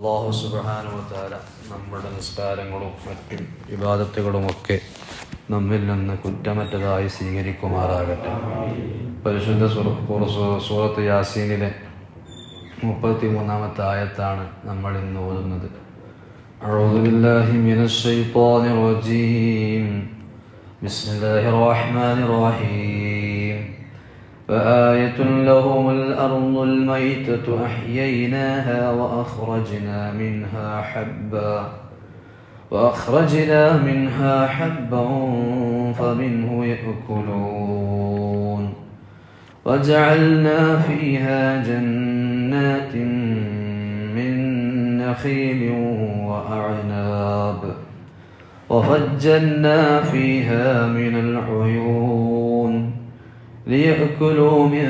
അള്ളാഹു സുബാനുവത്താല നമ്മുടെ നിസ്കാരങ്ങളും മറ്റ് വിവാദത്തുകളും ഒക്കെ നമ്മിൽ നിന്ന് കുറ്റമറ്റതായി സ്വീകരിക്കുമാറാകട്ടെ പരിശുദ്ധ സുറ- കുറ- സൂറത്ത് യാസീനിലെ മുപ്പത്തി മൂന്നാമത്തെ ആയത്താണ് നമ്മൾ ഇന്ന് ഓതുന്നത് أعوذ بالله من الشيطان الرجيم بسم الله الرحمن الرحيم فآية لهم الأرض الميتة أحييناها وأخرجنا منها حبا وأخرجنا منها حبا فمنه يأكلون. وجعلنا فيها جنات من نخيل وأعناب وفجرنا فيها من العيون. ليأكلوا من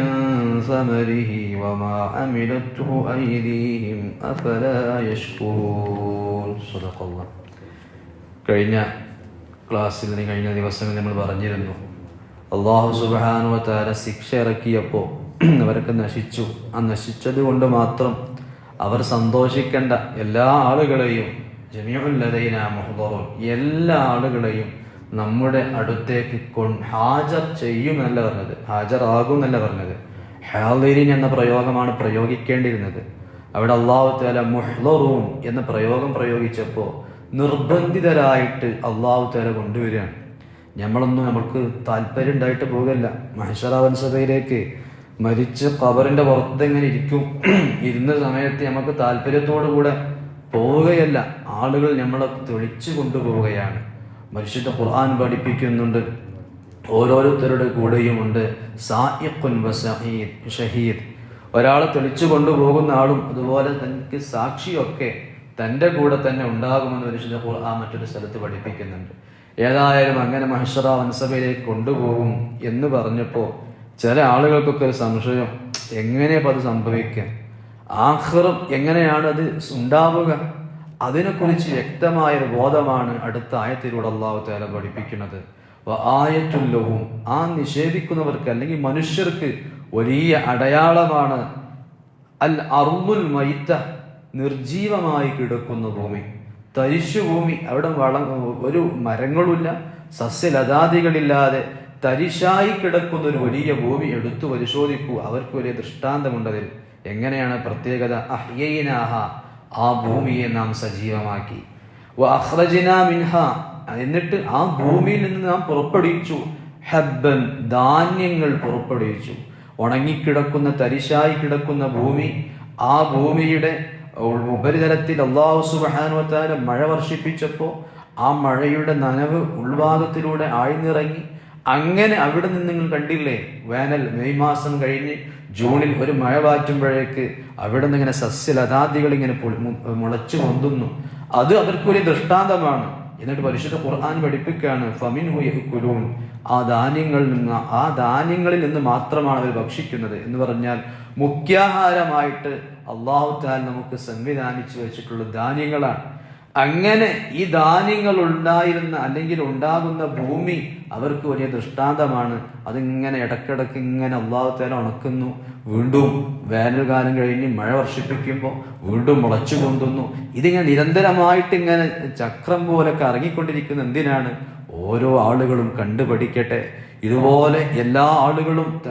ثمره وما عملته أيديهم أفلا يشكرون صدق الله കഴിഞ്ഞ ക്ലാസ്സിൽ നിന്ന് കഴിഞ്ഞ ദിവസങ്ങളിൽ നമ്മൾ പറഞ്ഞിരുന്നു അള്ളാഹു സുബാനുവത്താര ശിക്ഷ ഇറക്കിയപ്പോൾ അവരൊക്കെ നശിച്ചു ആ നശിച്ചത് കൊണ്ട് മാത്രം അവർ സന്തോഷിക്കേണ്ട എല്ലാ ആളുകളെയും ജമിയുല്ലതൈന മുഹദറും എല്ലാ ആളുകളെയും നമ്മുടെ അടുത്തേക്ക് കൊൺ ഹാജർ ചെയ്യുമെന്നല്ല പറഞ്ഞത്. ഹാജറാകും എന്നല്ല പറഞ്ഞത്. ഹാലിരിൻ എന്ന പ്രയോഗമാണ് പ്രയോഗിക്കേണ്ടിയിരുന്നത്. അവിടെ അള്ളാഹു താല മുഹ്ലറൂൻ എന്ന പ്രയോഗം പ്രയോഗിച്ചപ്പോൾ നിർബന്ധിതരായിട്ട് അള്ളാഹു താല കൊണ്ടുവരികയാണ്. നമ്മളൊന്നും നമ്മൾക്ക് താല്പര്യം ഉണ്ടായിട്ട് പോകല്ല. മഹേശ്വരാവൻസതയിലേക്ക് മരിച്ച് കബറിന്റെ പുറത്ത് എങ്ങനെ ഇരിക്കും? ഇരുന്ന സമയത്ത് നമുക്ക് താല്പര്യത്തോടു കൂടെ പോവുകയല്ല. ആളുകൾ നമ്മളെ തെളിച്ചു കൊണ്ടുപോവുകയാണ്. പരിശുദ്ധ ഖുർആൻ പഠിപ്പിക്കുന്നുണ്ട്. ഓരോരുത്തരുടെ കൂടെയുമുണ്ട് സായിഖുൻ വസഹീദ് ഷഹീദ്. ഒരാളെ തെളിച്ചു കൊണ്ടുപോകുന്ന ആളും അതുപോലെ തനിക്ക് സാക്ഷിയൊക്കെ തന്റെ കൂടെ തന്നെ ഉണ്ടാകുമെന്ന് പരിശുദ്ധ ഖുർആൻ മറ്റൊരു സ്ഥലത്ത് പഠിപ്പിക്കുന്നുണ്ട്. ഏതായാലും അങ്ങനെ മഹഷറ വൻസഭയിലേക്ക് കൊണ്ടുപോകും എന്ന് പറഞ്ഞപ്പോൾ ചില ആളുകൾക്കൊക്കെ ഒരു സംശയം എങ്ങനെയപ്പോൾ അത് സംഭവിക്കുക ആഹ്റം എങ്ങനെയാണ് അത് ഉണ്ടാവുക? അതിനെക്കുറിച്ച് വ്യക്തമായൊരു ബോധമാണ് അടുത്ത ആയത്തിലൂടെ അള്ളാഹു താല പഠിപ്പിക്കുന്നത്. ആയറ്റുല്ലവും ആ നിഷേധിക്കുന്നവർക്ക് അല്ലെങ്കിൽ മനുഷ്യർക്ക് വലിയ അടയാളമാണ് അൽ അറുമുൽ മൈത്ത നിർജീവമായി കിടക്കുന്ന ഭൂമി. തരിശു ഭൂമി അവിടെ വള ഒരു മരങ്ങളുമില്ല സസ്യലതാദികളില്ലാതെ തരിശായി കിടക്കുന്ന ഒരു വലിയ ഭൂമി എടുത്തു പരിശോധിക്കൂ. അവർക്ക് വലിയ ദൃഷ്ടാന്തമുണ്ടതിൽ. എങ്ങനെയാണ് പ്രത്യേകത? അഹ്യയിനാഹ. ആ ഭൂമിയെ നാം സജീവമാക്കി. വഅഖ്റജ്ന മിൻഹ. എന്നിട്ട് ആ ഭൂമിയിൽ നിന്ന് നാം പുറപ്പെടുവിച്ചു. ഹബ്ബൻ ധാന്യങ്ങൾ പുറപ്പെടുവിച്ചു. ഉണങ്ങിക്കിടക്കുന്ന തരിശായി കിടക്കുന്ന ഭൂമി ആ ഭൂമിയുടെ ഉപരിതലത്തിൽ അള്ളാഹു സുബാനുവത്താല മഴ വർഷിപ്പിച്ചപ്പോൾ ആ മഴയുടെ നനവ് ഉൾഭാഗത്തിലൂടെ ആഴ്ന്നിറങ്ങി. അങ്ങനെ അവിടെ നിന്ന് നിങ്ങൾ കണ്ടില്ലേ? വേനൽ മെയ് മാസം കഴിഞ്ഞ് ജൂണിൽ ഒരു മഴ പാറ്റുമ്പോഴേക്ക് അവിടെ നിന്ന് ഇങ്ങനെ സസ്യലതാദികൾ ഇങ്ങനെ മുളച്ചു പൊന്തുന്നു. അത് അവർക്കൊരു ദൃഷ്ടാന്തമാണ്. എന്നിട്ട് പരിശുദ്ധ ഖുർആൻ പഠിപ്പിക്കുകയാണ് ഫമിൻ കുലൂൻ ആ ധാന്യങ്ങളിൽ നിന്ന് ആ ധാന്യങ്ങളിൽ നിന്ന് മാത്രമാണ് അവർ ഭക്ഷിക്കുന്നത് എന്ന് പറഞ്ഞാൽ മുഖ്യാഹാരമായിട്ട് അള്ളാഹു താൽ നമുക്ക് സംവിധാനിച്ചു വെച്ചിട്ടുള്ള ധാന്യങ്ങളാണ്. അങ്ങനെ ഈ ധാന്യങ്ങൾ ഉണ്ടായിരുന്ന അല്ലെങ്കിൽ ഉണ്ടാകുന്ന ഭൂമി അവർക്ക് വലിയ ദൃഷ്ടാന്തമാണ്. അതിങ്ങനെ ഇടക്കിടക്ക് ഇങ്ങനെ അള്ളാഹുത്തേനെ ഉണക്കുന്നു. വീണ്ടും വേനൽക്കാലം കഴിഞ്ഞ് മഴ വർഷിപ്പിക്കുമ്പോൾ വീണ്ടും മുളച്ചു പൊന്തുന്നു ഇതിങ്ങനെ നിരന്തരമായിട്ട് ഇങ്ങനെ ചക്രം പോലെ കറങ്ങിക്കൊണ്ടിരിക്കുന്ന എന്തിനാണ്? ഓരോ ആളുകളും കണ്ടുപഠിക്കട്ടെ. ഇതുപോലെ എല്ലാ ആളുകളും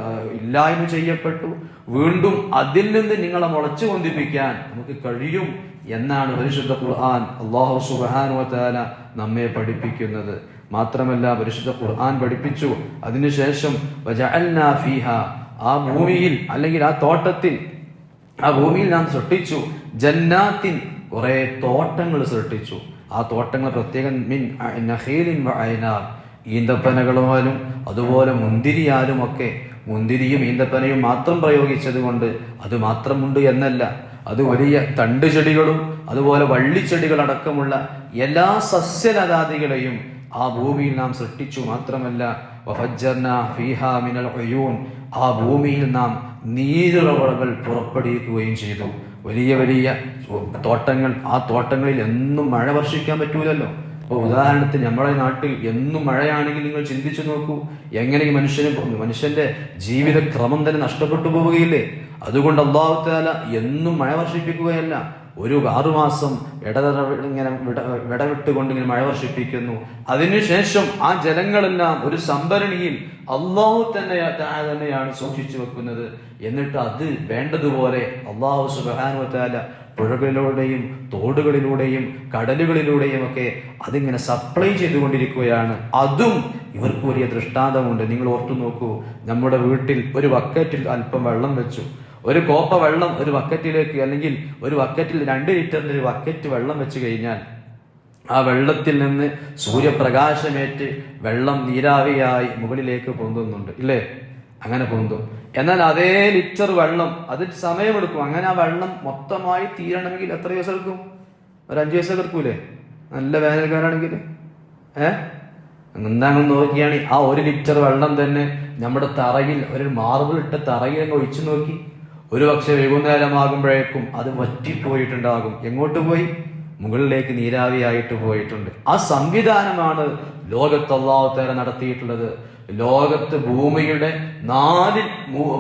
ഇല്ലായ്മ ചെയ്യപ്പെട്ടു. വീണ്ടും അതിൽ നിന്ന് നിങ്ങളെ മുളച്ചു പൊന്തിപ്പിക്കാൻ നമുക്ക് കഴിയും എന്നാണ് പരിശുദ്ധ ഖുർആൻ അള്ളാഹു സുബാനു വാല നമ്മെ പഠിപ്പിക്കുന്നത്. മാത്രമല്ല പരിശുദ്ധ ഖുർആൻ പഠിപ്പിച്ചു. അതിനുശേഷം ആ ഭൂമിയിൽ അല്ലെങ്കിൽ ആ തോട്ടത്തിൽ ആ ഭൂമിയിൽ നാം സൃഷ്ടിച്ചു. ജന്നാത്തിൻ കുറെ തോട്ടങ്ങൾ സൃഷ്ടിച്ചു. ആ തോട്ടങ്ങൾ പ്രത്യേകം മിൻ നഹീലിൻ നഖീലിൻ വ അയനാർ. ഈന്തപ്പനകളുമാലും അതുപോലെ മുന്തിരിയാലും ഒക്കെ മുന്തിരിയും ഈന്തപ്പനയും മാത്രം പ്രയോഗിച്ചത് കൊണ്ട് അത് മാത്രമുണ്ട് എന്നല്ല. അത് വലിയ തണ്ട് ചെടികളും അതുപോലെ വള്ളിച്ചെടികളടക്കമുള്ള എല്ലാ സസ്യലതാദികളെയും ആ ഭൂമിയിൽ നാം സൃഷ്ടിച്ചു മാത്രമല്ല. ആ ഭൂമിയിൽ നാം നീരുറവകൾ പുറപ്പെടുവിക്കുകയും ചെയ്തു. വലിയ വലിയ തോട്ടങ്ങൾ ആ തോട്ടങ്ങളിൽ എന്നും മഴ വർഷിക്കാൻ പറ്റൂലല്ലോ. ഇപ്പോൾ ഉദാഹരണത്തിന് നമ്മുടെ നാട്ടിൽ എന്നും മഴയാണെങ്കിൽ നിങ്ങൾ ചിന്തിച്ചു നോക്കൂ എങ്ങനെ ഈ മനുഷ്യന് മനുഷ്യന്റെ ജീവിതക്രമം തന്നെ നഷ്ടപ്പെട്ടു പോവുകയില്ലേ? അതുകൊണ്ട് അള്ളാഹുത്താല എന്നും മഴ വർഷിപ്പിക്കുകയല്ല ഒരു ആറുമാസം ഇടതട ഇങ്ങനെ വിട വിടവിട്ടുകൊണ്ട് ഇങ്ങനെ മഴ വർഷിപ്പിക്കുന്നു. അതിനുശേഷം ആ ജലങ്ങളെല്ലാം ഒരു സംഭരണിയിൽ അള്ളാഹു തന്നെ തന്നെയാണ് സൂക്ഷിച്ചു വെക്കുന്നത്. എന്നിട്ട് അത് വേണ്ടതുപോലെ അള്ളാഹു സുബാനുവത്താല പുഴകളിലൂടെയും തോടുകളിലൂടെയും കടലുകളിലൂടെയും ഒക്കെ അതിങ്ങനെ സപ്ലൈ ചെയ്തുകൊണ്ടിരിക്കുകയാണ്. അതും ഇവർക്ക് വലിയ ദൃഷ്ടാന്തമുണ്ട്. നിങ്ങൾ ഓർത്തു നോക്കൂ നമ്മുടെ വീട്ടിൽ ഒരു ബക്കറ്റിൽ അല്പം വെള്ളം വെച്ചു. ഒരു കോപ്പ വെള്ളം ഒരു ബക്കറ്റിലേക്ക് അല്ലെങ്കിൽ ഒരു ബക്കറ്റിൽ രണ്ട് ലിറ്ററിന്റെ ഒരു ബക്കറ്റ് വെള്ളം വെച്ച് കഴിഞ്ഞാൽ ആ വെള്ളത്തിൽ നിന്ന് സൂര്യപ്രകാശമേറ്റ് വെള്ളം നീരാവിയായി മുകളിലേക്ക് പൊന്തുന്നുണ്ട്. ഇല്ലേ? അങ്ങനെ പൊന്തും. എന്നാൽ അതേ ലിറ്റർ വെള്ളം അതിൽ സമയമെടുക്കും. അങ്ങനെ ആ വെള്ളം മൊത്തമായി തീരണമെങ്കിൽ എത്ര ദിവസം എടുക്കും? ഒരു അഞ്ചു ദിവസം എടുക്കൂലേ? നല്ല വേനൽക്കാരാണെങ്കിൽ ഏ? എന്താണെന്ന് നോക്കിയാണ്. ആ ഒരു ലിറ്റർ വെള്ളം തന്നെ നമ്മുടെ തറയിൽ ഒരു മാർബിൾ ഇട്ട തറയിൽ അങ്ങ് ഒഴിച്ചു നോക്കി. ഒരു പക്ഷെ വൈകുന്നേരമാകുമ്പോഴേക്കും അത് വറ്റിപ്പോയിട്ടുണ്ടാകും. എങ്ങോട്ട് പോയി? മുകളിലേക്ക് നീരാവിയായിട്ട് പോയിട്ടുണ്ട്. ആ സംവിധാനമാണ് ലോകത്ത് അള്ളാഹുത്തേര നടത്തിയിട്ടുള്ളത്. ലോകത്ത് ഭൂമിയുടെ നാലിൽ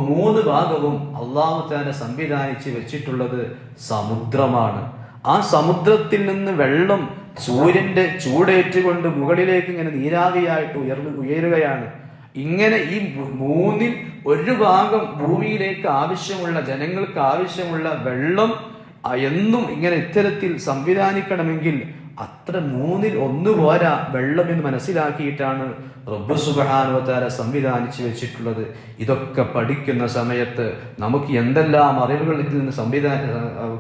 മൂന്ന് ഭാഗവും അള്ളാഹുത്തേര സംവിധാനിച്ച് വെച്ചിട്ടുള്ളത് സമുദ്രമാണ്. ആ സമുദ്രത്തിൽ നിന്ന് വെള്ളം സൂര്യന്റെ ചൂടേറ്റുകൊണ്ട് മുകളിലേക്ക് ഇങ്ങനെ നീരാവിയായിട്ട് ഉയർന്നു ഉയരുകയാണ്. ഇങ്ങനെ ഈ മൂന്നിൽ ഒരു ഭാഗം ഭൂമിയിലേക്ക് ആവശ്യമുള്ള ജനങ്ങൾക്ക് ആവശ്യമുള്ള വെള്ളം എന്നും ഇങ്ങനെ ഇത്തരത്തിൽ സംവിധാനിക്കണമെങ്കിൽ അത്ര മൂന്നിൽ ഒന്ന് പോരാ വെള്ളം എന്ന് മനസ്സിലാക്കിയിട്ടാണ് റബ്ബു സുബാനുവത്താര സംവിധാനിച്ചു വെച്ചിട്ടുള്ളത്. ഇതൊക്കെ പഠിക്കുന്ന സമയത്ത് നമുക്ക് എന്തെല്ലാം അറിവുകൾ ഇതിൽ നിന്ന് സംവിധാന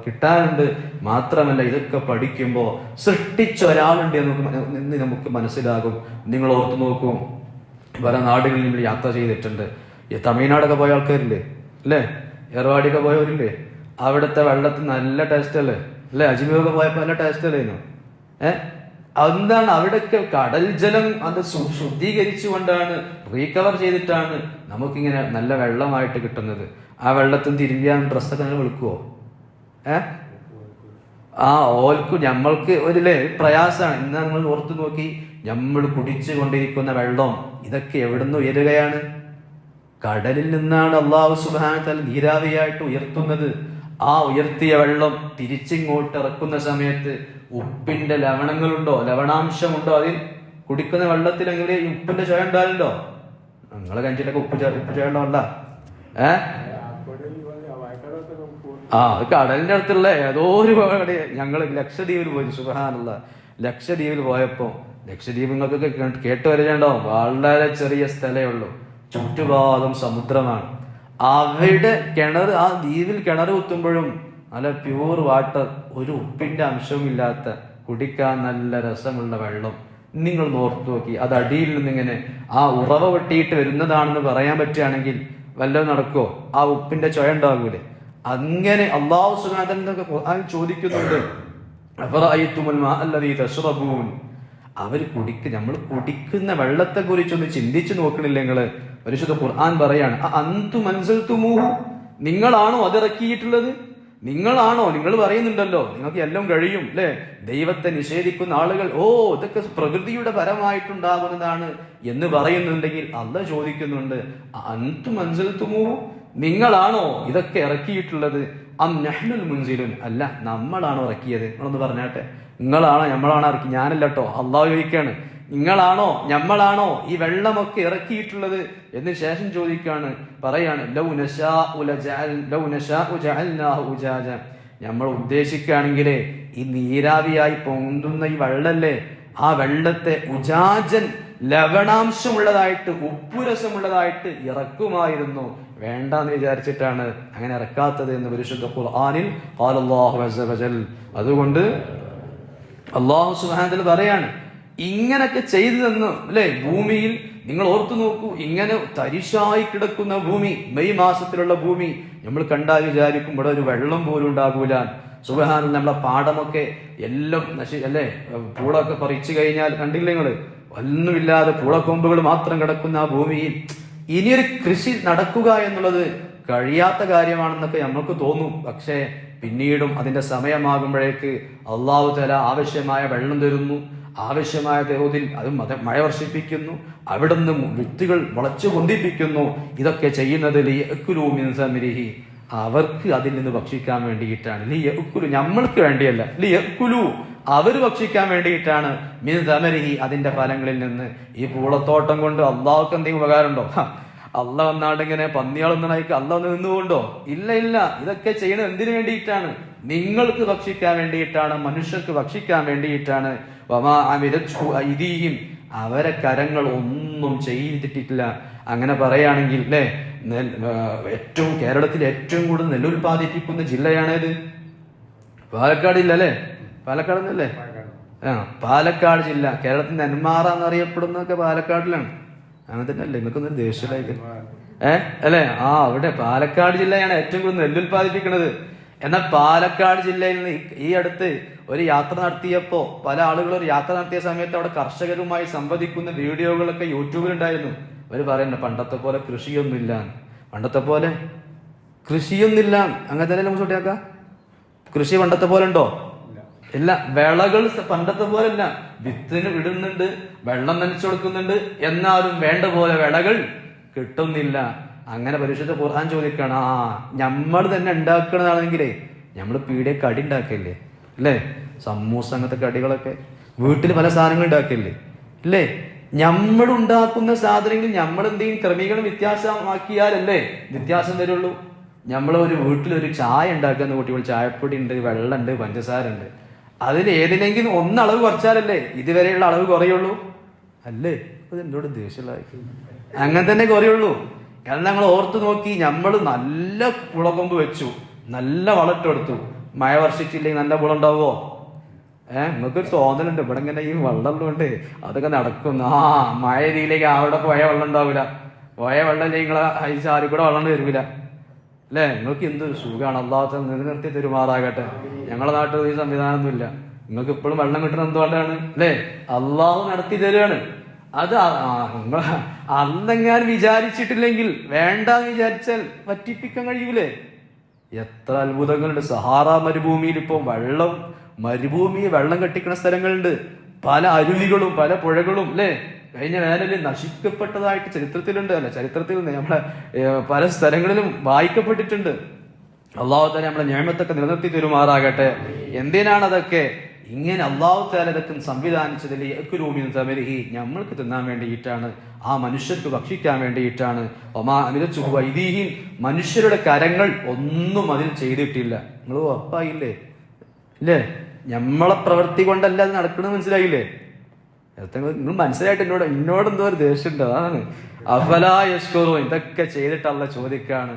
കിട്ടാനുണ്ട് മാത്രമല്ല ഇതൊക്കെ പഠിക്കുമ്പോൾ സൃഷ്ടിച്ച ഒരാളുണ്ട് എന്ന് നമുക്ക് മന- നമുക്ക് മനസ്സിലാകും. നിങ്ങൾ ഓർത്തു നോക്കും. പല നാടുകളിൽ നിങ്ങൾ യാത്ര ചെയ്തിട്ടുണ്ട്. തമിഴ്നാടൊക്കെ പോയ ആൾക്കാരില്ലേ? അല്ലേ? ഏർവാടിയൊക്കെ പോയവരില്ലേ? അവിടുത്തെ വെള്ളത്തിന് നല്ല ടേസ്റ്റ് അല്ലേ? അല്ലേ? അജ്മീറൊക്കെ പോയപ്പോ നല്ല ടേസ്റ്റ് അല്ലേനു? ഏ? എന്താണ് അവിടെയൊക്കെ കടൽ ജലം അത് ശുദ്ധീകരിച്ചുകൊണ്ടാണ് റീകവർ ചെയ്തിട്ടാണ് നമുക്കിങ്ങനെ നല്ല വെള്ളമായിട്ട് കിട്ടുന്നത്. ആ വെള്ളത്തിൽ തിരുമ്പിയാൻ ഡ്രസ്സൊക്കെ അങ്ങനെ വിളിക്കുവോ? ഏ? ആ ഓൽക്കു നമ്മൾക്ക് ഒരു പ്രയാസമാണ് ഇന്ന് നിങ്ങൾ ഓർത്തു നോക്കി നമ്മൾ കുടിച്ചു കൊണ്ടിരിക്കുന്ന വെള്ളം ഇതൊക്കെ എവിടുന്ന് ഉയരുകയാണ്? കടലിൽ നിന്നാണ് അള്ളാഹു സുബാന നീരാവിയായിട്ട് ഉയർത്തുന്നത്. ആ ഉയർത്തിയ വെള്ളം തിരിച്ചിങ്ങോട്ട് ഇറക്കുന്ന സമയത്ത് ഉപ്പിന്റെ ലവണങ്ങളുണ്ടോ? ലവണാംശമുണ്ടോ? അതിൽ കുടിക്കുന്ന വെള്ളത്തിലെങ്കിൽ ഈ ഉപ്പിന്റെ ചുവ ഉണ്ടാവില്ലോ നിങ്ങളെ കഞ്ചിലൊക്കെ ഉപ്പ് ഉപ്പ് ചുവ ഉണ്ടാവല്ല ഏ? ആ കടലിന്റെ അടുത്തുള്ള ഏതോ ഒരു ഞങ്ങൾ ലക്ഷദ്വീപിൽ പോയി സുഹാനുള്ള ലക്ഷദ്വീപിൽ പോയപ്പോ ലക്ഷദ്വീപ് നിങ്ങൾക്കൊക്കെ കേട്ടു കേട്ട് വരികയുണ്ടാവും വളരെ ചെറിയ സ്ഥലമേ ഉള്ളൂ. ചുറ്റുപാടും സമുദ്രമാണ്. അവിടെ കിണർ ആ ദ്വീപിൽ കിണർ കുത്തുമ്പോഴും നല്ല പ്യൂർ വാട്ടർ ഒരു ഉപ്പിന്റെ അംശവും ഇല്ലാത്ത കുടിക്കാൻ നല്ല രസമുള്ള വെള്ളം. നിങ്ങൾ ഓർത്തു നോക്കി. അത് അടിയിൽ നിന്നിങ്ങനെ ആ ഉറവ വെട്ടിയിട്ട് വരുന്നതാണെന്ന് പറയാൻ പറ്റുകയാണെങ്കിൽ വല്ലതും നടക്കുമോ ആ ഉപ്പിന്റെ ചുഴ ഉണ്ടാകൂലേ അങ്ങനെ അള്ളാഹു സുനാഥനൊക്കെ ഖുർആൻ ചോദിക്കുന്നുണ്ട്. അവർ കുടിക്ക് നമ്മൾ കുടിക്കുന്ന വെള്ളത്തെ കുറിച്ചൊന്ന് ചിന്തിച്ചു നോക്കണില്ല നിങ്ങൾ? പരിശുദ്ധ ഖുർആൻ പറയാണ് "അ അന്തു തുമൂഹു നിങ്ങളാണോ അതിറക്കിയിട്ടുള്ളത്? നിങ്ങളാണോ? നിങ്ങൾ പറയുന്നുണ്ടല്ലോ നിങ്ങൾക്ക് എല്ലാം കഴിയും അല്ലെ ദൈവത്തെ നിഷേധിക്കുന്ന ആളുകൾ ഓ ഇതൊക്കെ പ്രകൃതിയുടെ പരമായിട്ടുണ്ടാകുന്നതാണ് എന്ന് പറയുന്നുണ്ടെങ്കിൽ അല്ല ചോദിക്കുന്നുണ്ട് "അ അന്തു തുമൂഹു നിങ്ങളാണോ ഇതൊക്കെ ഇറക്കിയിട്ടുള്ളത്? അം നഹ്നുൽ മുൻസിലുൻ. അല്ല നമ്മളാണോ ഇറക്കിയത്? നിങ്ങളൊന്ന് പറഞ്ഞാട്ടെ. നിങ്ങളാണോ നമ്മളാണോ ഇറക്കി? ഞാനല്ല കേട്ടോ അള്ളാഹു ചോദിക്കുകയാണ് നിങ്ങളാണോ ഞമ്മളാണോ ഈ വെള്ളമൊക്കെ ഇറക്കിയിട്ടുള്ളത്? എന്ന് ശേഷം ചോദിക്കുകയാണ് പറയാണ് നമ്മൾ ഉദ്ദേശിക്കുകയാണെങ്കിൽ ഈ നീരാവിയായി പൊന്തുന്ന ഈ വെള്ളല്ലേ? ആ വെള്ളത്തെ ഉജാജൻ ലവണാംശമുള്ളതായിട്ട് ഉപ്പുരസമുള്ളതായിട്ട് ഇറക്കുമായിരുന്നു. വേണ്ടെന്ന് വിചാരിച്ചിട്ടാണ് അങ്ങനെ ഇറക്കാത്തത് എന്ന് പരിശുദ്ധ ഖുർആാനിൽ അതുകൊണ്ട് അള്ളാഹു സുഹാനത്തിൽ പറയാണ് ഇങ്ങനൊക്കെ ചെയ്തു തന്നു അല്ലെ? ഭൂമിയിൽ നിങ്ങൾ ഓർത്തു നോക്കൂ ഇങ്ങനെ തരിശായി കിടക്കുന്ന ഭൂമി മെയ് മാസത്തിലുള്ള ഭൂമി നമ്മൾ കണ്ടാൽ വിചാരിക്കും ഇവിടെ ഒരു വെള്ളം പോലും ഉണ്ടാകൂല. സുബഹാനിൽ നമ്മളെ പാടമൊക്കെ എല്ലാം നശി അല്ലേ? പൂളൊക്കെ പറിച്ചു കഴിഞ്ഞാൽ കണ്ടില്ലേ നിങ്ങൾ? ഒന്നുമില്ലാതെ പൂളക്കൊമ്പുകൾ മാത്രം കിടക്കുന്ന ആ ഭൂമിയിൽ ഇനിയൊരു കൃഷി നടക്കുക എന്നുള്ളത് കഴിയാത്ത കാര്യമാണെന്നൊക്കെ നമുക്ക് തോന്നും. പക്ഷേ പിന്നീടും അതിന്റെ സമയമാകുമ്പോഴേക്ക് അള്ളാഹു തല ആവശ്യമായ വെള്ളം തരുന്നു. ആവശ്യമായ തോതിൽ അത് മത മഴ വർഷിപ്പിക്കുന്നു. അവിടുന്ന് വിത്തുകൾ മുളച്ചു കൊണ്ടിപ്പിക്കുന്നു. ഇതൊക്കെ ചെയ്യുന്നത് ലിയഅ്കുലൂ മിൻ സമരിഹി. അവർക്ക് അതിൽ നിന്ന് ഭക്ഷിക്കാൻ വേണ്ടിയിട്ടാണ്. ലിയക്കുലു നമ്മൾക്ക് വേണ്ടിയല്ല. ലി യഅ്കുലു അവർ ഭക്ഷിക്കാൻ വേണ്ടിയിട്ടാണ് മിൻ സമരിഹി അതിന്റെ ഫലങ്ങളിൽ നിന്ന്. ഈ പൂളത്തോട്ടം കൊണ്ട് അള്ളാഹുക്ക് എന്തെങ്കിലും ഉപകാരമുണ്ടോ? അല്ല വന്നാണ്ട് ഇങ്ങനെ പന്നിയാളൊന്നായിക്ക് അല്ല വന്ന് നിന്നുകൊണ്ടോ ഇല്ല ഇല്ല. ഇതൊക്കെ ചെയ്യണത് എന്തിനു വേണ്ടിയിട്ടാണ്? നിങ്ങൾക്ക് ഭക്ഷിക്കാൻ വേണ്ടിയിട്ടാണ് മനുഷ്യർക്ക് ഭക്ഷിക്കാൻ വേണ്ടിയിട്ടാണ്. അവരെ കരങ്ങൾ ഒന്നും ചെയ്തിട്ടില്ല അങ്ങനെ പറയുകയാണെങ്കിൽ അല്ലേ ഏറ്റവും കേരളത്തിൽ ഏറ്റവും കൂടുതൽ നെല്ലുൽപാദിപ്പിക്കുന്ന ജില്ലയാണേത്? പാലക്കാട് ഇല്ല അല്ലേ പാലക്കാട്. അല്ലേ ആ പാലക്കാട് ജില്ല. കേരളത്തിന്റെ നെന്മാറ എന്നറിയപ്പെടുന്നതൊക്കെ പാലക്കാടിലാണ്. അങ്ങനെ തന്നെ അല്ലേ നിങ്ങൾക്കൊന്നൊരു ദേഷ്യമായിട്ട് ഏ? അല്ലേ? ആ അവിടെ പാലക്കാട് ജില്ലയാണ് ഏറ്റവും കൂടുതൽ നെല്ല് ഉൽപ്പാദിപ്പിക്കുന്നത് എന്നാൽ പാലക്കാട് ജില്ലയിൽ നിന്ന് ഈ- അടുത്ത് ഒരു യാത്ര നടത്തിയപ്പോ പല ആളുകൾ ഒരു യാത്ര നടത്തിയ സമയത്ത് അവിടെ കർഷകരുമായി സംവദിക്കുന്ന വീഡിയോകളൊക്കെ യൂട്യൂബിൽ ഉണ്ടായിരുന്നു അവർ പറയുന്നു പണ്ടത്തെ പോലെ കൃഷിയൊന്നുമില്ല. പണ്ടത്തെ പോലെ കൃഷിയൊന്നുമില്ല. അങ്ങനെ തന്നെ നമുക്ക് കൃഷി പണ്ടത്തെ പോലെ ഉണ്ടോ? ഇല്ല വിളകൾ പണ്ടത്തെ അല്ല വിത്തിന് വിടുന്നുണ്ട് വെള്ളം നനച്ചു കൊടുക്കുന്നുണ്ട്. എന്നാലും വേണ്ട പോലെ വിളകൾ കിട്ടുന്നില്ല. അങ്ങനെ പരിശുദ്ധ ഖുർആൻ ചോദിക്കണം ആ നമ്മൾ തന്നെ ഉണ്ടാക്കണതാണെങ്കിലേ നമ്മൾ പീടിയ കടി ഉണ്ടാക്കില്ലേ? അല്ലേ? സമൂസ അങ്ങനത്തെ കടികളൊക്കെ വീട്ടിൽ പല സാധനങ്ങൾ ഉണ്ടാക്കില്ലേ? അല്ലേ? നമ്മൾ ഉണ്ടാക്കുന്ന സാധനങ്ങൾ നമ്മൾ എന്തെങ്കിലും ക്രമീകരണം വ്യത്യാസമാക്കിയാലല്ലേ വ്യത്യാസം വരുള്ളൂ. നമ്മൾ ഒരു വീട്ടിൽ ഒരു ചായ ഉണ്ടാക്കുന്ന കുട്ടികൾ ചായപ്പൊടി ഉണ്ട് വെള്ളമുണ്ട് പഞ്ചസാര ഉണ്ട് അതിൽ ഏതിലെങ്കിലും ഒന്ന് അളവ് കുറച്ചാലല്ലേ ഇതുവരെയുള്ള അളവ് കുറയുള്ളൂ. അല്ലേ? അത് എന്നോട് ദേഷ്യമായി അങ്ങനെ തന്നെ കുറയുള്ളൂ. കാരണം ഞങ്ങൾ ഓർത്തു നോക്കി നമ്മൾ നല്ല പുളകൊമ്പ് വെച്ചു. നല്ല വളട്ടെടുത്തു മഴ വർഷിച്ചില്ലെങ്കിൽ നല്ല പുളം ഉണ്ടാവുമോ? ഏഹ് നിങ്ങൾക്ക് തോന്നലുണ്ട്. ഇവിടെ ഇങ്ങനെ ഈ വെള്ളം ഉണ്ട് അതൊക്കെ നടക്കും. ആ മഴ രീതിയിലേക്ക് അവിടെ പോയ വെള്ളം ഉണ്ടാവില്ല പോയ വെള്ളം ഇല്ലെങ്കിൽ ഈ ചാരി കൂടെ വെള്ളം വരില്ല അല്ലേ? നിങ്ങൾക്ക് എന്തൊരു സുഖമാണ്. അള്ളാഹത്തെ നിലനിർത്തി തെരുമാറാകട്ടെ. ഞങ്ങളുടെ നാട്ടിൽ ഈ സംവിധാനമൊന്നുമില്ല. നിങ്ങൾക്ക് ഇപ്പോഴും വെള്ളം കിട്ടുന്നത് എന്തുകൊണ്ടാണ്? അല്ലേ? അള്ളാഹു നടത്തി തരുകയാണ് അത് നിങ്ങൾ അന്നെങ്ങാനും വിചാരിച്ചിട്ടില്ലെങ്കിൽ വേണ്ട വിചാരിച്ചാൽ പറ്റിപ്പിക്കാൻ കഴിയൂലേ? എത്ര അത്ഭുതങ്ങളുണ്ട്. സഹാറ മരുഭൂമിയിൽ ഇപ്പോൾ വെള്ളം മരുഭൂമി വെള്ളം കെട്ടിക്കുന്ന സ്ഥലങ്ങളുണ്ട്. പല അരുവികളും പല പുഴകളും അല്ലേ? കഴിഞ്ഞ വേനലിൽ നശിക്കപ്പെട്ടതായിട്ട് ചരിത്രത്തിലുണ്ട്. അല്ല ചരിത്രത്തിൽ നമ്മളെ പല സ്ഥലങ്ങളിലും വായിക്കപ്പെട്ടിട്ടുണ്ട്. അള്ളാഹു താല നമ്മളെ ഞാമത്തൊക്കെ നിലനിർത്തി തരുമാറാകട്ടെ. എന്തിനാണ് അതൊക്കെ ഇങ്ങനെ അള്ളാഹു താല ഇതൊക്കെ സംവിധാനിച്ചതിൽ യഅ്കുലൂമിൻ സമരിഹി നമ്മൾക്ക് തിന്നാൻ വേണ്ടിയിട്ടാണ്. ആ മനുഷ്യർക്ക് ഭക്ഷിക്കാൻ വേണ്ടിയിട്ടാണ്. ഒമാ അമിത വൈദീഹീൻ മനുഷ്യരുടെ കരങ്ങൾ ഒന്നും അതിൽ ചെയ്തിട്ടില്ല. നിങ്ങൾ ഉറപ്പായില്ലേ? ഇല്ലേ? നമ്മളെ പ്രവൃത്തി കൊണ്ടല്ല അത് നടക്കണമെന്ന് മനസ്സിലായില്ലേ? നിങ്ങൾ മനസ്സിലായിട്ട് എന്നോട് എന്നോട് എന്തോ ഒരു ദേഷ്യമുണ്ട്. അതാണ്. അഫലാ യഷ്കുറു ഇതൊക്കെ ചോദിക്കാണ്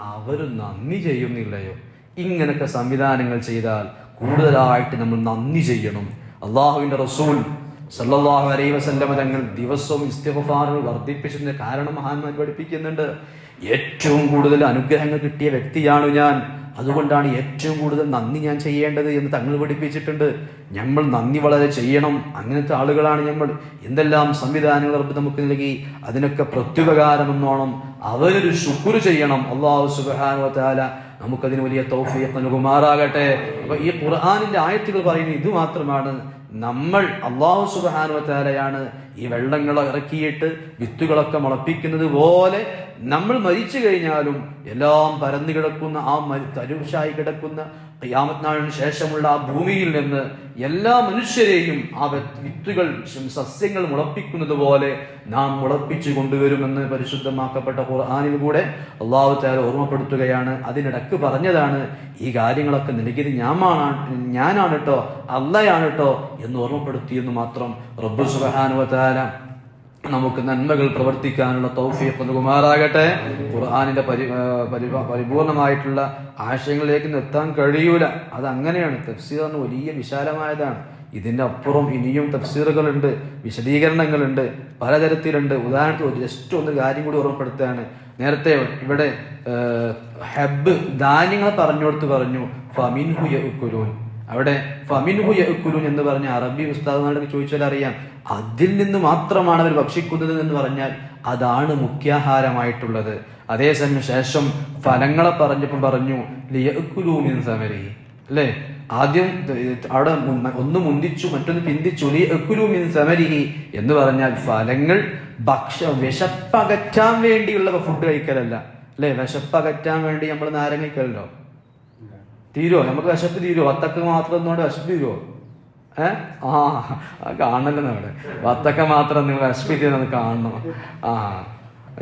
അവർ നന്ദി ചെയ്യുന്നില്ലയോ? ഇങ്ങനൊക്കെ സംവിധാനങ്ങൾ ചെയ്താൽ കൂടുതലായിട്ട് നമ്മൾ നന്ദി ചെയ്യണം. അള്ളാഹുവിന്റെ റസൂൽ സല്ലല്ലാഹു അലൈ വസല്ലമ തങ്ങൾ ദിവസവും ഇസ്തിഫാറുകൾ വർദ്ധിപ്പിച്ചതിന്റെ കാരണം മഹാന്മാർ പഠിപ്പിക്കുന്നുണ്ട്. ഏറ്റവും കൂടുതൽ അനുഗ്രഹങ്ങൾ കിട്ടിയ വ്യക്തിയാണ് ഞാൻ. അതുകൊണ്ടാണ് ഏറ്റവും കൂടുതൽ നന്ദി ഞാൻ ചെയ്യേണ്ടത് എന്ന് തങ്ങൾ പഠിപ്പിച്ചിട്ടുണ്ട്. നമ്മൾ നന്ദി വളരെ ചെയ്യണം. അങ്ങനത്തെ ആളുകളാണ് നമ്മൾ. എന്തെല്ലാം സംവിധാനങ്ങൾ റബ്ബ് നമുക്ക് നൽകി അതിനൊക്കെ പ്രത്യുപകാരം എന്നോണം അവരൊരു ശുക്ർ ചെയ്യണം. അള്ളാഹു തആല നമുക്കതിന് വലിയ തൗഫീഖ് നൽകുമാറാകട്ടെ. അപ്പൊ ഈ ഖുർആാനിന്റെ ആയത്തുകൾ പറയുന്നത് ഇത് മാത്രമാണ് നമ്മൾ അള്ളാഹു സുബാനുവത്താലയാണ് ഈ വെള്ളങ്ങൾ ഇറക്കിയിട്ട് വിത്തുകളൊക്കെ മുളപ്പിക്കുന്നത് പോലെ നമ്മൾ മരിച്ചു കഴിഞ്ഞാലും എല്ലാം പരന്നു കിടക്കുന്ന ആ തരുഷായി കിടക്കുന്ന ഖിയാമത്ത് ശേഷമുള്ള ആ ഭൂമിയിൽ നിന്ന് എല്ലാ മനുഷ്യരെയും ആ വിത്തുകൾ സസ്യങ്ങൾ മുളപ്പിക്കുന്നത് പോലെ നാം മുളപ്പിച്ചു കൊണ്ടുവരുമെന്ന് പരിശുദ്ധമാക്കപ്പെട്ട ഖുർആാനിൽ കൂടെ അള്ളാഹു താല ഓർമ്മപ്പെടുത്തുകയാണ്. അതിനിടക്ക് പറഞ്ഞതാണ് ഈ കാര്യങ്ങളൊക്കെ നിനക്കിത് ഞാനാണ് ഞാനാണ് കേട്ടോ അല്ലയാണ് കേട്ടോ എന്ന് ഓർമ്മപ്പെടുത്തിയെന്ന് മാത്രം റബ്ബു സുബാനുവത്താല നമുക്ക് നന്മകൾ പ്രവർത്തിക്കാനുള്ള തൗഫീഖ് നൽകുമാറാകട്ടെ. ഖുർആാനിന്റെ പരി പരിപൂർണമായിട്ടുള്ള ആശയങ്ങളിലേക്ക് എത്താൻ കഴിയൂല. അത് അങ്ങനെയാണ് തഫ്സീർ എന്ന് വലിയ വിശാലമായതാണ്. ഇതിന്റെ അപ്പുറം ഇനിയും തഫ്സീറുകളുണ്ട് വിശദീകരണങ്ങളുണ്ട് പലതരത്തിലുണ്ട്. ഉദാഹരണത്തിന് ജസ്റ്റ് ഒന്ന് കാര്യം കൂടി ഓർമ്മപ്പെടുത്തുകയാണ്. നേരത്തെ ഇവിടെ ഹെബ് ധാന്യങ്ങൾ പറഞ്ഞു കൊടുത്ത് പറഞ്ഞു. ഫമിൻഹു യഅ്കുലൂൻ. അവിടെ എന്ന് പറഞ്ഞ അറബി ഉസ്താദുമാരോട് ചോദിച്ചാൽ അറിയാം. അതിൽ നിന്ന് മാത്രമാണ് അവർ ഭക്ഷിക്കുന്നത് എന്ന് പറഞ്ഞാൽ അതാണ് മുഖ്യാഹാരമായിട്ടുള്ളത്. അതേസമയം ശേഷം ഫലങ്ങളെ പറഞ്ഞപ്പോൾ പറഞ്ഞു ലിയഅ്കുലൂ മിൻ സമരി. അല്ലേ? ആദ്യം അവിടെ ഒന്ന് മുന്തിച്ചു മറ്റൊന്ന് പിന്തിച്ചു ലിയഅ്കുലൂ മിൻ സമരിഹി എന്ന് പറഞ്ഞാൽ ഫലങ്ങൾ ഭക്ഷ വിശപ്പകറ്റാൻ വേണ്ടിയുള്ള ഫുഡ് കഴിക്കലല്ല. അല്ലേ? വിശപ്പകറ്റാൻ വേണ്ടി നമ്മൾ നാരങ്ങിക്കല്ലോ തീരുവോ? നമുക്ക് വിശപ്പ് തീരുവോ? വത്തക്ക മാത്രം ഒന്നുകൊണ്ട് വിശപ്പ് തീരുവോ? ഏ? ആ കാണല്ലോ നമ്മുടെ വത്തക്ക മാത്രം നിങ്ങൾ വിശപ്പ് നമുക്ക് കാണണം. ആ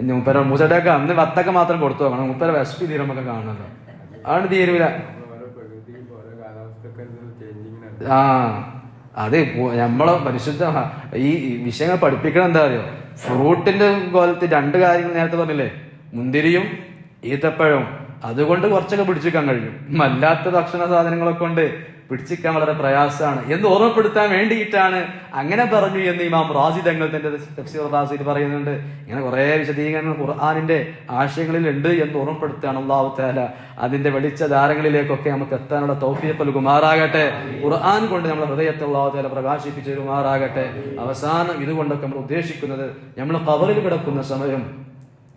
മുപ്പര മൂച്ചേട്ടൊക്കെ അന്ന് വത്തക്ക മാത്രം കൊടുത്തു നോക്കണം. മുപ്പര വിശപ്പ് തീരും നമുക്ക് കാണണല്ലോ. അതാണ് തീരുവില്ല ആ അതെ നമ്മളെ പരിശുദ്ധ ഈ വിഷയങ്ങൾ പഠിപ്പിക്കണം എന്താ അറിയോ? ഫ്രൂട്ടിന്റെ കോലത്ത് രണ്ട് കാര്യങ്ങൾ നേരത്തെ പറഞ്ഞില്ലേ? മുന്തിരിയും ഈത്തപ്പഴവും. അതുകൊണ്ട് കുറച്ചൊക്കെ പിടിച്ചിരിക്കാൻ കഴിയും. അല്ലാത്ത ഭക്ഷണ സാധനങ്ങളൊക്കെ കൊണ്ട് പിടിച്ചിരിക്കാൻ വളരെ പ്രയാസമാണ്. എന്ന് ഓർമ്മപ്പെടുത്താൻ വേണ്ടിയിട്ടാണ് അങ്ങനെ പറഞ്ഞു എന്ന് ഇമാം റാസി തങ്ങൾ തന്റെ തഫ്സീർ പറയുന്നുണ്ട്. ഇങ്ങനെ കുറെ വിശദീകരണങ്ങൾ ഖുർആാനിന്റെ ആശയങ്ങളിൽ ഉണ്ട് എന്ന് ഓർമ്മപ്പെടുത്തുകയാണ് അള്ളാഹു താല അതിന്റെ വെളിച്ച ധാരങ്ങളിലേക്കൊക്കെ നമുക്ക് എത്താനുള്ള തൗഫീഖ് കുമാറാകട്ടെ ഖുർആൻ കൊണ്ട് നമ്മുടെ ഹൃദയത്തെ അള്ളാഹു താല പ്രകാശിപ്പിച്ചു കുമാറാകട്ടെ അവസാനം ഇതുകൊണ്ടൊക്കെ നമ്മൾ ഉദ്ദേശിക്കുന്നത് നമ്മൾ കവറിൽ കിടക്കുന്ന സമയം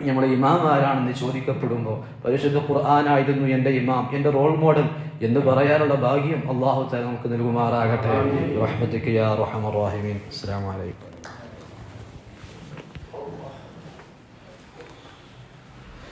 നമ്മുടെ ഇമാം ആരാണെന്ന് ചോദിക്കപ്പെടുമ്പോൾ പരിശുദ്ധ ഖുർആാനായിരുന്നു എന്റെ ഇമാം എന്റെ റോൾ മോഡൽ എന്ന് പറയാനുള്ള ഭാഗ്യം അള്ളാഹു താല നമുക്ക് നൽകുമാറാകട്ടെ. റഹ്മത്തിക്ക് യാ റഹ്മർ റഹീമീൻ. അസ്സലാമു അലൈക്കും.